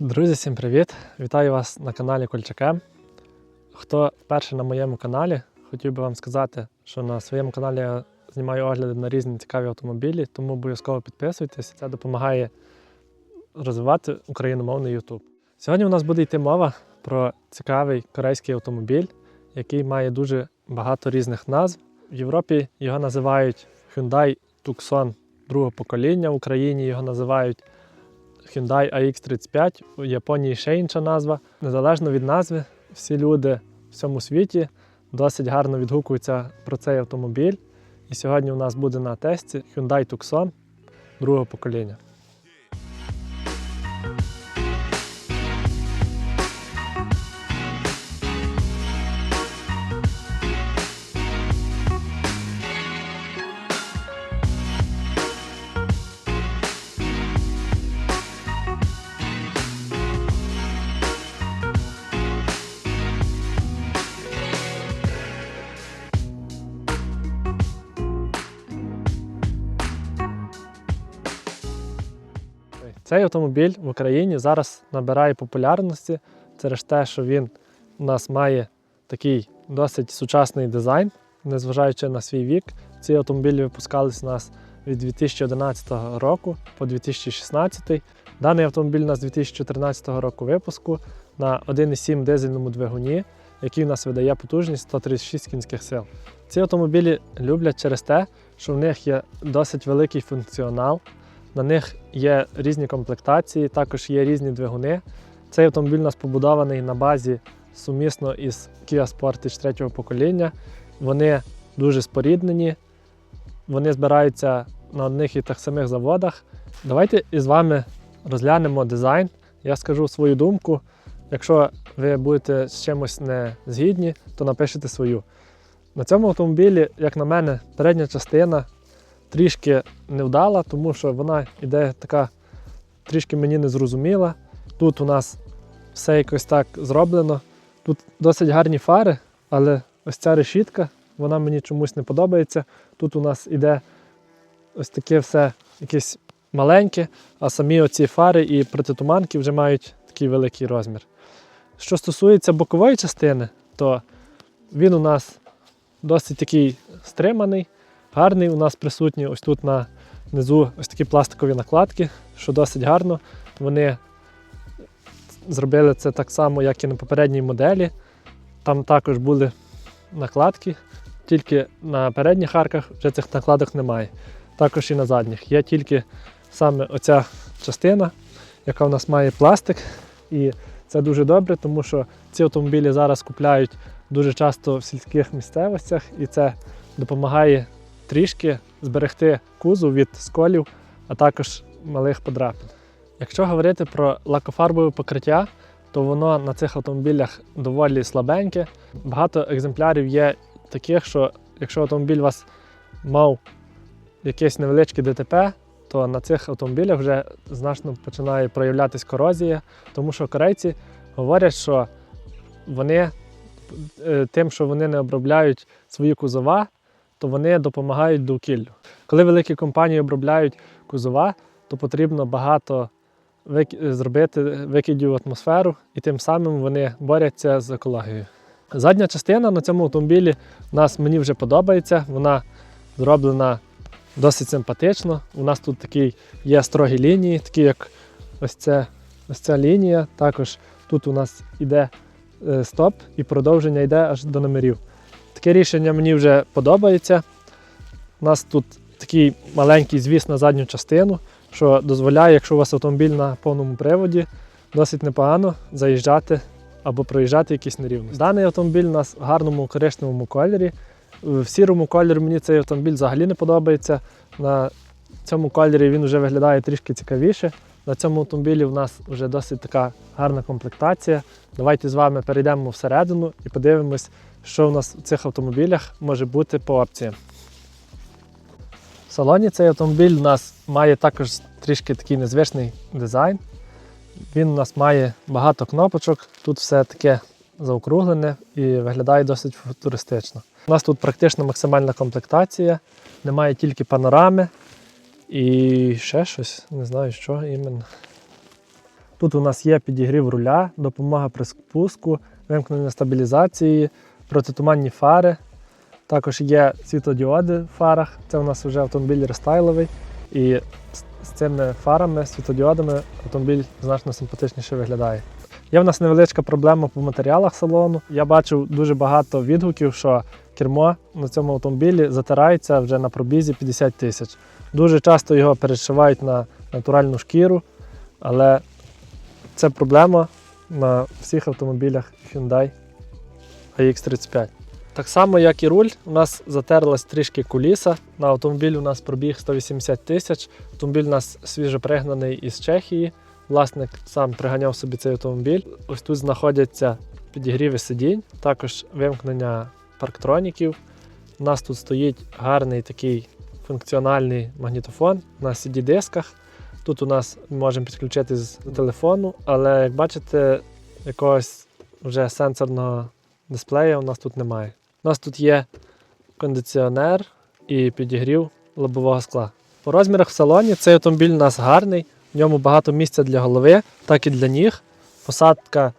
Друзі, всім привіт! Вітаю вас на каналі Кольчаке. Хто вперше на моєму каналі, хотів би вам сказати, що на своєму каналі я знімаю огляди на різні цікаві автомобілі, тому обов'язково підписуйтесь. Це допомагає розвивати україномовний YouTube. Сьогодні у нас буде йти мова про цікавий корейський автомобіль, який має дуже багато різних назв. В Європі його називають Hyundai Tucson другого покоління, в Україні його називають Hyundai AX35, у Японії ще інша назва. Незалежно від назви, всі люди в всьому світі досить гарно відгукуються про цей автомобіль. І сьогодні у нас буде на тесті Hyundai Tucson другого покоління. Цей автомобіль в Україні зараз набирає популярності через те, що він у нас має такий досить сучасний дизайн, незважаючи на свій вік. Ці автомобілі випускались у нас від 2011 року по 2016. Даний автомобіль у нас 2014 року випуску на 1,7 дизельному двигуні, який у нас видає потужність 136 кінських сил. Ці автомобілі люблять через те, що в них є досить великий функціонал. На них є різні комплектації, також є різні двигуни. Цей автомобіль у нас побудований на базі сумісно із Kia Sportage третього покоління. Вони дуже споріднені, вони збираються на одних і тих самих заводах. Давайте із вами розглянемо дизайн. Я скажу свою думку. Якщо ви будете з чимось не згідні, то напишіть свою. На цьому автомобілі, як на мене, передня частина трішки невдала, тому що вона йде така трішки мені незрозуміла. Тут у нас все якось так зроблено. Тут досить гарні фари, але ось ця решітка, вона мені чомусь не подобається. Тут у нас іде ось таке все якесь маленьке, а самі оці фари і протитуманки вже мають такий великий розмір. Що стосується бокової частини, то він у нас досить такий стриманий, гарний. У нас присутні ось тут на низу ось такі пластикові накладки, що досить гарно. Вони зробили це так само, як і на попередній моделі. Там також були накладки, тільки на передніх арках вже цих накладок немає. Також і на задніх. Є тільки саме оця частина, яка у нас має пластик. І це дуже добре, тому що ці автомобілі зараз купляють дуже часто в сільських місцевостях, і це допомагає трішки зберегти кузов від сколів, а також малих подряпин. Якщо говорити про лакофарбове покриття, то воно на цих автомобілях доволі слабеньке. Багато екземплярів є таких, що якщо автомобіль у вас мав якесь невеличке ДТП, то на цих автомобілях вже значно починає проявлятись корозія, тому що корейці говорять, що вони е, тим, що вони не обробляють свої кузова, то вони допомагають довкіллю. Коли великі компанії обробляють кузова, то потрібно багато зробити викидів в атмосферу, і тим самим вони борються з екологією. Задня частина на цьому автомобілі нас мені вже подобається. Вона зроблена досить симпатично. У нас тут такі є строгі лінії, такі як ось, це, ось ця лінія. Також тут у нас йде е, стоп і продовження йде аж до номерів. Таке рішення мені вже подобається. У нас тут такий маленький звіс на задню частину, що дозволяє, якщо у вас автомобіль на повному приводі, досить непогано заїжджати або проїжджати якісь нерівності. Даний автомобіль у нас в гарному коричневому кольорі. В сірому кольорі мені цей автомобіль взагалі не подобається. На цьому кольорі він вже виглядає трішки цікавіше. На цьому автомобілі в нас вже досить така гарна комплектація. Давайте з вами перейдемо всередину і подивимось, що в нас в цих автомобілях може бути по опціям. В салоні цей автомобіль у нас має також трішки такий незвичний дизайн. Він у нас має багато кнопочок, тут все таке заокруглене і виглядає досить футуристично. У нас тут практично максимальна комплектація, немає тільки панорами і ще щось, не знаю що іменно. Тут у нас є підігрів руля, допомога при спуску, вимкнення стабілізації, протитуманні фари. Також є світлодіоди в фарах. Це у нас вже автомобіль рестайловий. І з- цими фарами, світлодіодами автомобіль значно симпатичніше виглядає. Є в нас невеличка проблема по матеріалах салону. Я бачив дуже багато відгуків, що кермо на цьому автомобілі затирається вже на пробізі 50 тисяч. Дуже часто його перешивають на натуральну шкіру, але це проблема на всіх автомобілях Hyundai AX35. Так само, як і руль, у нас затерлась трішки куліса. На автомобіль у нас пробіг 180 тисяч. Автомобіль у нас свіжопригнаний із Чехії. Власник сам приганяв собі цей автомобіль. Ось тут знаходяться підігріви сидінь, також вимкнення парктроніків. У нас тут стоїть гарний такий функціональний магнітофон на CD-дисках. Тут у нас ми можемо підключити з телефону, але як бачите, якогось вже сенсорного дисплея у нас тут немає. У нас тут є кондиціонер і підігрів лобового скла. По розмірах в салоні цей автомобіль у нас гарний, в ньому багато місця для голови, так і для ніг. Посадка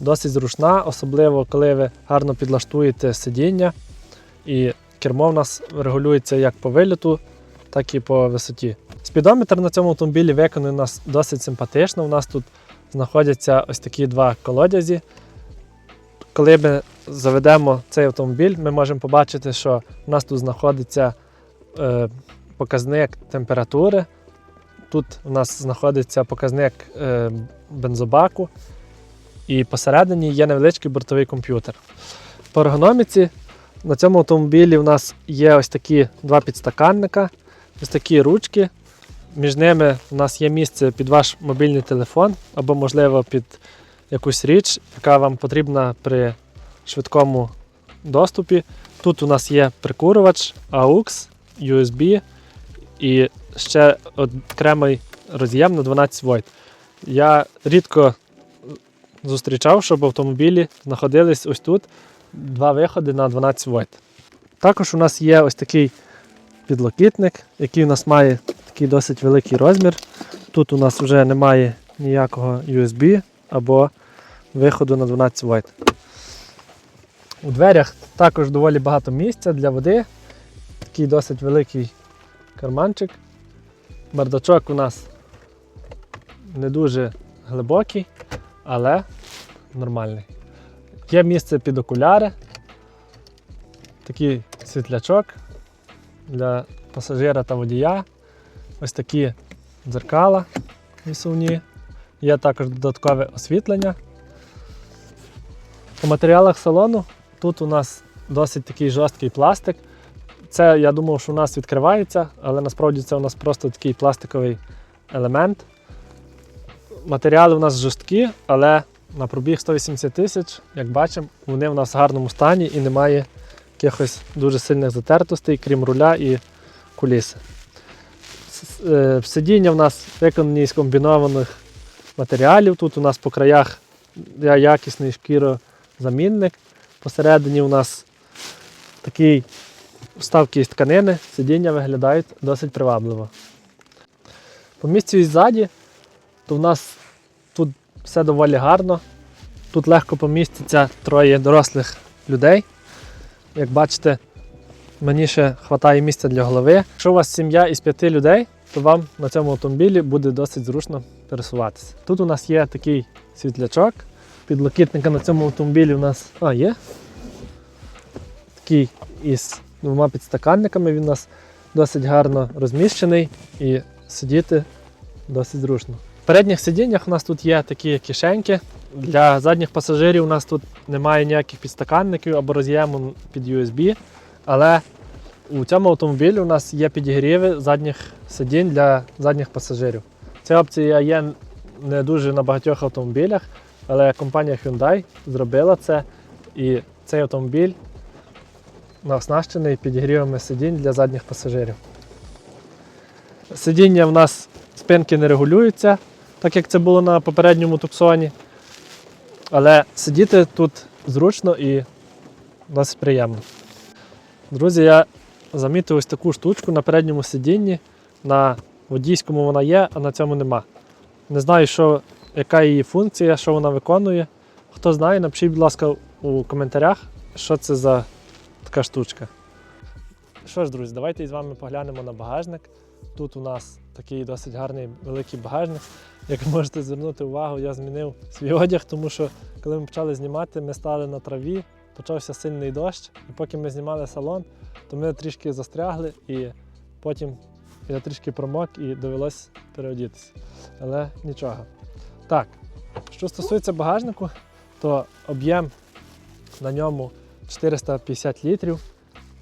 досить зручна, особливо коли ви гарно підлаштуєте сидіння. І кермо в нас регулюється як по виліту, так і по висоті. Спідометр на цьому автомобілі виконаний у нас досить симпатично. У нас тут знаходяться ось такі два колодязі. Коли ми заведемо цей автомобіль, ми можемо побачити, що у нас тут знаходиться е, показник температури. Тут у нас знаходиться показник е, бензобаку, і посередині є невеличкий бортовий комп'ютер. По ергономіці на цьому автомобілі у нас є ось такі два підстаканника, ось такі ручки. Між ними у нас є місце під ваш мобільний телефон або, можливо, під якусь річ, яка вам потрібна при швидкому доступі. Тут у нас є прикурювач, AUX, USB і ще окремий роз'єм на 12 вольт. Я рідко зустрічав, щоб автомобілі знаходились ось тут два виходи на 12 вольт. Також у нас є ось такий підлокітник, який у нас має такий досить великий розмір. Тут у нас вже немає ніякого USB або виходу на 12 вольт. У дверях також доволі багато місця для води. Такий досить великий карманчик. Бардачок у нас не дуже глибокий, але нормальний. Є місце під окуляри, такий світлячок для пасажира та водія. Ось такі дзеркала висувні. Є також додаткове освітлення. По матеріалах салону тут у нас досить такий жорсткий пластик. Це я думав, що у нас відкривається, але насправді це у нас просто такий пластиковий елемент. Матеріали у нас жорсткі, але на пробіг 180 тисяч, як бачимо, вони в нас в гарному стані і немає якихось дуже сильних затертостей, крім руля і куліси. Е, Сидіння в нас виконані з комбінованих матеріалів. Тут у нас по краях якісний шкірозамінник. Посередині у нас такий вставки із тканини, сидіння виглядають досить привабливо. По місцю і ззаді, то в нас тут все доволі гарно. Тут легко поміститься троє дорослих людей. Як бачите, мені ще вистачає місця для голови. Якщо у вас сім'я із п'яти людей, то вам на цьому автомобілі буде досить зручно пересуватися. Тут у нас є такий світлячок. Підлокітника на цьому автомобілі у нас а, є. Такий із двома підстаканниками. Він у нас досить гарно розміщений і сидіти досить зручно. В передніх сидіннях у нас тут є такі кишеньки. Для задніх пасажирів у нас тут немає ніяких підстаканників або роз'єму під USB. Але у цьому автомобілі у нас є підігріви задніх сидінь для задніх пасажирів. Ця опція є не дуже на багатьох автомобілях, але компанія Hyundai зробила це. І цей автомобіль оснащений підігрівами сидінь для задніх пасажирів. Сидіння в нас спинки не регулюються, так як це було на попередньому туксоні. Але сидіти тут зручно і досить приємно. Друзі, я замітив ось таку штучку на передньому сидінні. На водійському вона є, а на цьому нема. Не знаю, що яка її функція, що вона виконує. Хто знає, напишіть, будь ласка, у коментарях, що це за така штучка. Що ж, друзі, давайте із вами поглянемо на багажник. Тут у нас такий досить гарний великий багажник. Як можете звернути увагу, я змінив свій одяг, тому що коли ми почали знімати, ми стали на траві, почався сильний дощ, і поки ми знімали салон, то ми трішки застрягли, і потім я трішки промок і довелось переодітися. Але нічого. Так, що стосується багажнику, то об'єм на ньому 450 літрів.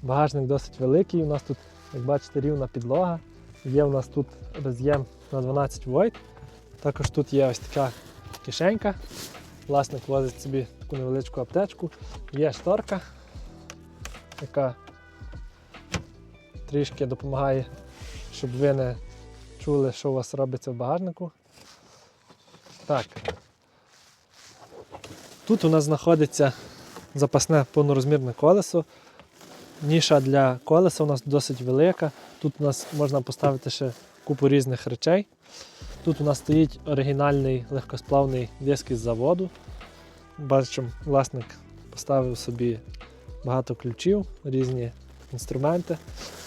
Багажник досить великий. У нас тут, як бачите, рівна підлога. Є у нас тут роз'єм на 12 вольт. Також тут є ось така кишенька. Власник возить собі таку невеличку аптечку. Є шторка, яка трішки допомагає, щоб ви не чули, що у вас робиться в багажнику. Так. Тут у нас знаходиться запасне повнорозмірне колесо. Ніша для колеса у нас досить велика. Тут у нас можна поставити ще купу різних речей. Тут у нас стоїть оригінальний легкосплавний диск із заводу. Бачимо, власник поставив собі багато ключів, різні інструменти.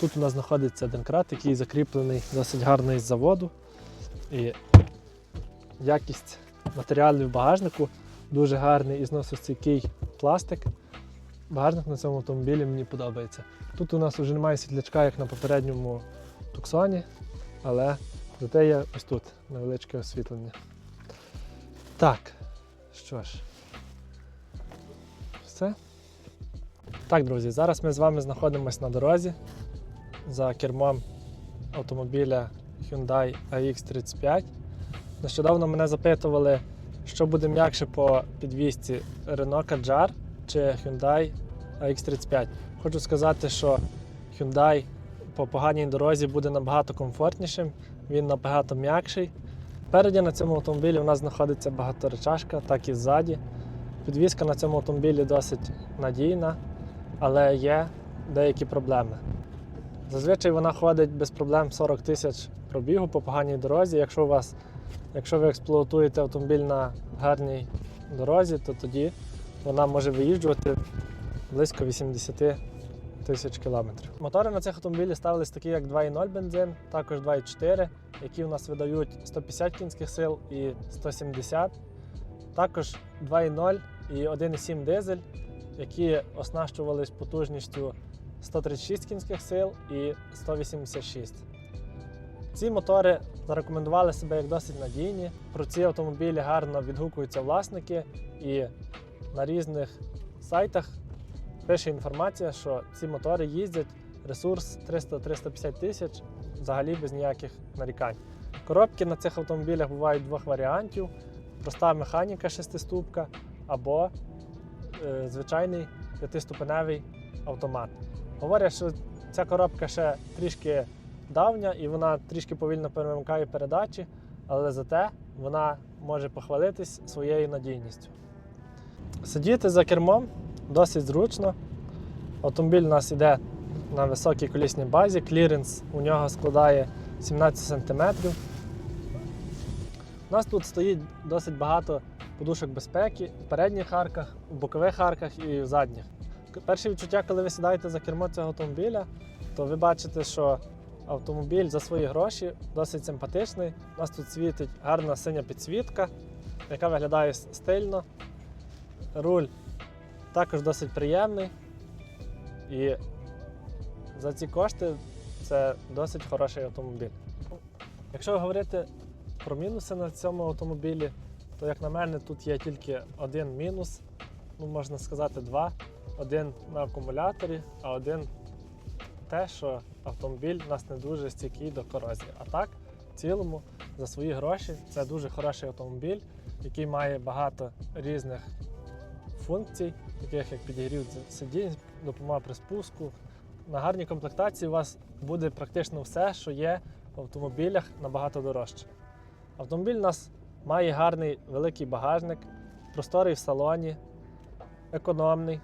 Тут у нас знаходиться денкрат, який закріплений досить гарно із заводу. І якість матеріалів в багажнику дуже гарний і зносостійкий пластик. Багажник на цьому автомобілі мені подобається. Тут у нас вже немає світлячка, як на попередньому туксоні, але зате є ось тут невеличке освітлення. Так, що ж, все. Так, друзі, зараз ми з вами знаходимося на дорозі за кермом автомобіля Hyundai AX35. Нещодавно мене запитували, що буде м'якше по підвісці Renault Kadjar чи Hyundai AX35. Хочу сказати, що Hyundai по поганій дорозі буде набагато комфортнішим, він набагато м'якший. Спереді на цьому автомобілі у нас знаходиться багаторечашка, так і ззаді. Підвізка на цьому автомобілі досить надійна, але є деякі проблеми. Зазвичай вона ходить без проблем 40 тисяч пробігу по поганій дорозі. Якщо у вас Якщо ви експлуатуєте автомобіль на гарній дорозі, то тоді вона може виїжджувати близько 80 тисяч кілометрів. Мотори на цих автомобілях ставились такі, як 2.0 бензин, також 2.4, які у нас видають 150 кінських сил і 170. Також 2.0 і 1.7 дизель, які оснащувались потужністю 136 кінських сил і 186. Ці мотори зарекомендували себе як досить надійні. Про ці автомобілі гарно відгукуються власники, і на різних сайтах пише інформація, що ці мотори їздять ресурс 300-350 тисяч взагалі без ніяких нарікань. Коробки на цих автомобілях бувають двох варіантів: проста механіка шестиступка або е, звичайний п'ятиступеневий автомат. Говорять, що ця коробка ще трішки давня і вона трішки повільно перемикає передачі, але зате вона може похвалитись своєю надійністю. Сидіти за кермом досить зручно. Автомобіль у нас йде на високій колісній базі, кліренс у нього складає 17 см. У нас тут стоїть досить багато подушок безпеки в передніх арках, в бокових арках і в задніх. Перше відчуття, коли ви сідаєте за кермо цього автомобіля, то ви бачите, що автомобіль за свої гроші досить симпатичний. У нас тут світить гарна синя підсвітка, яка виглядає стильно. Руль також досить приємний. І за ці кошти це досить хороший автомобіль. Якщо говорити про мінуси на цьому автомобілі, то, як на мене, тут є тільки один мінус, ну можна сказати, два. Один на акумуляторі, а один те, що автомобіль у нас не дуже стійкий до корозії. А так, в цілому, за свої гроші, це дуже хороший автомобіль, який має багато різних функцій, таких як підігрів сидінь, допомога при спуску. На гарній комплектації у вас буде практично все, що є в автомобілях набагато дорожче. Автомобіль у нас має гарний великий багажник, просторий в салоні, економний.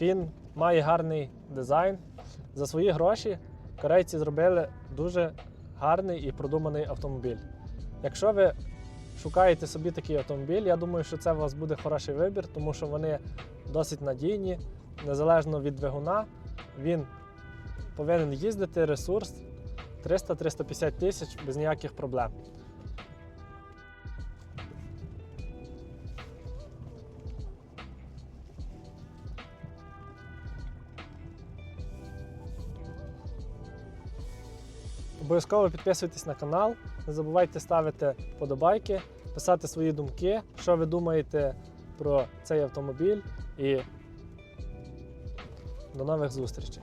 Він має гарний дизайн. За свої гроші корейці зробили дуже гарний і продуманий автомобіль. Якщо ви шукаєте собі такий автомобіль, я думаю, що це у вас буде хороший вибір, тому що вони досить надійні, незалежно від двигуна. Він повинен їздити ресурс 300-350 тисяч без ніяких проблем. Обов'язково підписуйтесь на канал, не забувайте ставити подобайки, писати свої думки, що ви думаєте про цей автомобіль. І до нових зустрічей!